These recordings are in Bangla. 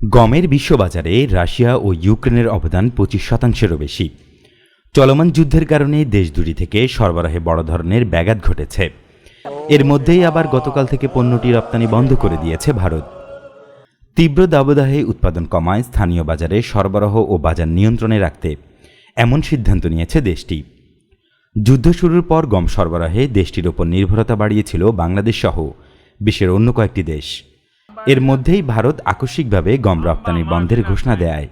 গমের বিশ্ববাজারে রাশিয়া ও ইউক্রেনের অবদান পঁচিশ শতাংশেরও বেশি। চলমান যুদ্ধের কারণে দেশ দুটি থেকে সরবরাহে বড় ধরনের ব্যাঘাত ঘটেছে। এর মধ্যেই আবার গতকাল থেকে পণ্যটি রপ্তানি বন্ধ করে দিয়েছে ভারত। তীব্র দাবদাহে উৎপাদন কমায় স্থানীয় বাজারে সরবরাহ ও বাজার নিয়ন্ত্রণে রাখতে এমন সিদ্ধান্ত নিয়েছে দেশটি। যুদ্ধ শুরুর পর গম সরবরাহে দেশটির ওপর নির্ভরতা বাড়িয়েছিল বাংলাদেশ সহ বিশ্বের অন্য কয়েকটি দেশ। এর মধ্যেই ভারত আকস্মিকভাবে গম রপ্তানি বন্ধের ঘোষণা দেয়।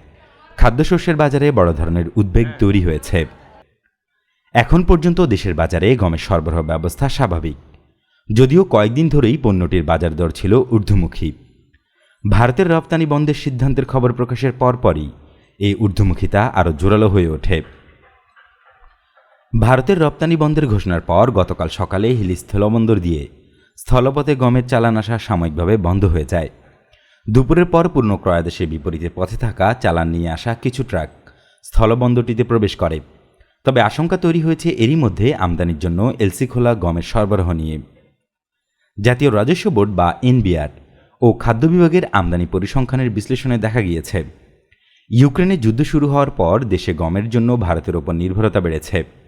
খাদ্যশস্যের বাজারে বড় ধরনের উদ্বেগ তৈরি হয়েছে। এখন পর্যন্ত দেশের বাজারে গমের সরবরাহ ব্যবস্থা স্বাভাবিক। যদিও কয়েকদিন ধরেই পণ্যটির বাজার দর ছিল ঊর্ধ্বমুখী। ভারতের রপ্তানি বন্ধের সিদ্ধান্তের খবর প্রকাশের পরপরই এই ঊর্ধ্বমুখিতা আরও জোরালো হয়ে ওঠে। ভারতের রপ্তানি বন্ধের ঘোষণার পর গতকাল সকালে হিলি স্থলবন্দর দিয়ে স্থলপথে গমের চালান আসা সাময়িকভাবে বন্ধ হয়ে যায়। দুপুরের পর পূর্ণ ক্রয়াদেশের বিপরীতে পথে থাকা চালান নিয়ে আসা কিছু ট্রাক স্থলবন্দরটিতে প্রবেশ করে। তবে আশঙ্কা তৈরি হয়েছে এরই মধ্যে আমদানির জন্য এলসি খোলা গমের সরবরাহ নিয়ে। জাতীয় রাজস্ব বোর্ড বা এনবিআর ও খাদ্য বিভাগের আমদানি পরিসংখ্যানের বিশ্লেষণে দেখা গিয়েছে। ইউক্রেনে যুদ্ধ শুরু হওয়ার পর দেশে গমের জন্য ভারতের ওপর নির্ভরতা বেড়েছে।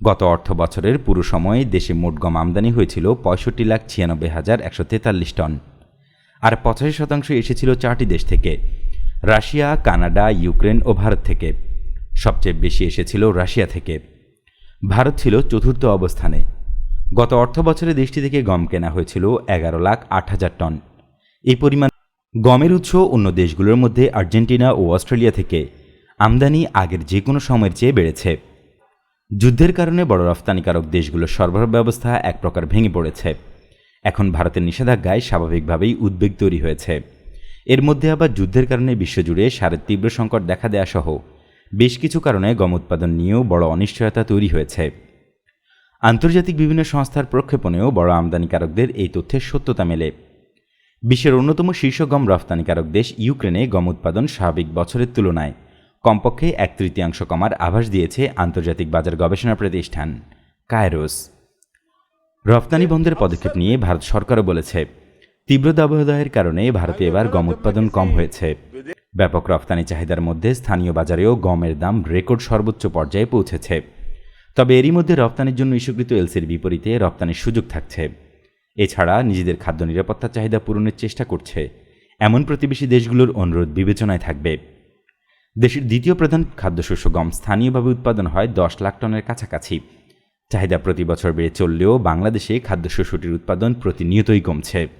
গত অর্থ বছরের পুরো সময়ে দেশে মোট গম আমদানি হয়েছিল পঁয়ষট্টি লাখ ছিয়ানব্বই হাজার একশো তেতাল্লিশ টন। আর পঁচাশি শতাংশ এসেছিল চারটি দেশ থেকে, রাশিয়া, কানাডা, ইউক্রেন ও ভারত থেকে। সবচেয়ে বেশি এসেছিল রাশিয়া থেকে। ভারত ছিল চতুর্থ অবস্থানে। গত অর্থ বছরে দেশটি থেকে গম কেনা হয়েছিল এগারো লাখ আট হাজার টন। এই পরিমাণ গমের উৎস অন্য দেশগুলোর মধ্যে আর্জেন্টিনা ও অস্ট্রেলিয়া থেকে। আমদানি আগের যে কোনো সময়ের চেয়ে বেড়েছে। যুদ্ধের কারণে বড় রফতানিকারক দেশগুলোর সরবরাহ ব্যবস্থা এক প্রকার ভেঙে পড়েছে। এখন ভারতের নিষেধাজ্ঞায় স্বাভাবিকভাবেই উদ্বেগ তৈরি হয়েছে। এর মধ্যে আবার যুদ্ধের কারণে বিশ্বজুড়ে সারের তীব্র সংকট দেখা দেয়া সহ বেশ কিছু কারণে গম উৎপাদন নিয়েও বড় অনিশ্চয়তা তৈরি হয়েছে। আন্তর্জাতিক বিভিন্ন সংস্থার প্রক্ষেপণেও বড় আমদানিকারকদের এই তথ্যের সত্যতা মেলে। বিশ্বের অন্যতম শীর্ষ গম রফতানিকারক দেশ ইউক্রেনে গম উৎপাদন স্বাভাবিক বছরের তুলনায় কমপক্ষে এক তৃতীয়াংশ কমার আভাস দিয়েছে আন্তর্জাতিক বাজার গবেষণা প্রতিষ্ঠান কায়রোস। রফতানি বন্ধের পদক্ষেপ নিয়ে ভারত সরকারও বলেছে, তীব্র দাবদাহের কারণে ভারতে এবার গম উৎপাদন কম হয়েছে। ব্যাপক রফতানি চাহিদার মধ্যে স্থানীয় বাজারেও গমের দাম রেকর্ড সর্বোচ্চ পর্যায়ে পৌঁছেছে। তবে এরই মধ্যে রপ্তানির জন্য ইস্যুকৃত এলসির বিপরীতে রপ্তানির সুযোগ থাকছে। এছাড়া নিজেদের খাদ্য নিরাপত্তা চাহিদা পূরণের চেষ্টা করছে। এমন প্রতিবেশী দেশগুলোর অনুরোধ বিবেচনায় থাকবে। দেশের দ্বিতীয় প্রধান খাদ্যশস্য গম স্থানীয়ভাবে উৎপাদন হয় দশ লাখ টনের কাছাকাছি। চাহিদা প্রতি বছর বেড়ে চললেও বাংলাদেশে খাদ্যশস্যটির উৎপাদন প্রতিনিয়তই কমছে।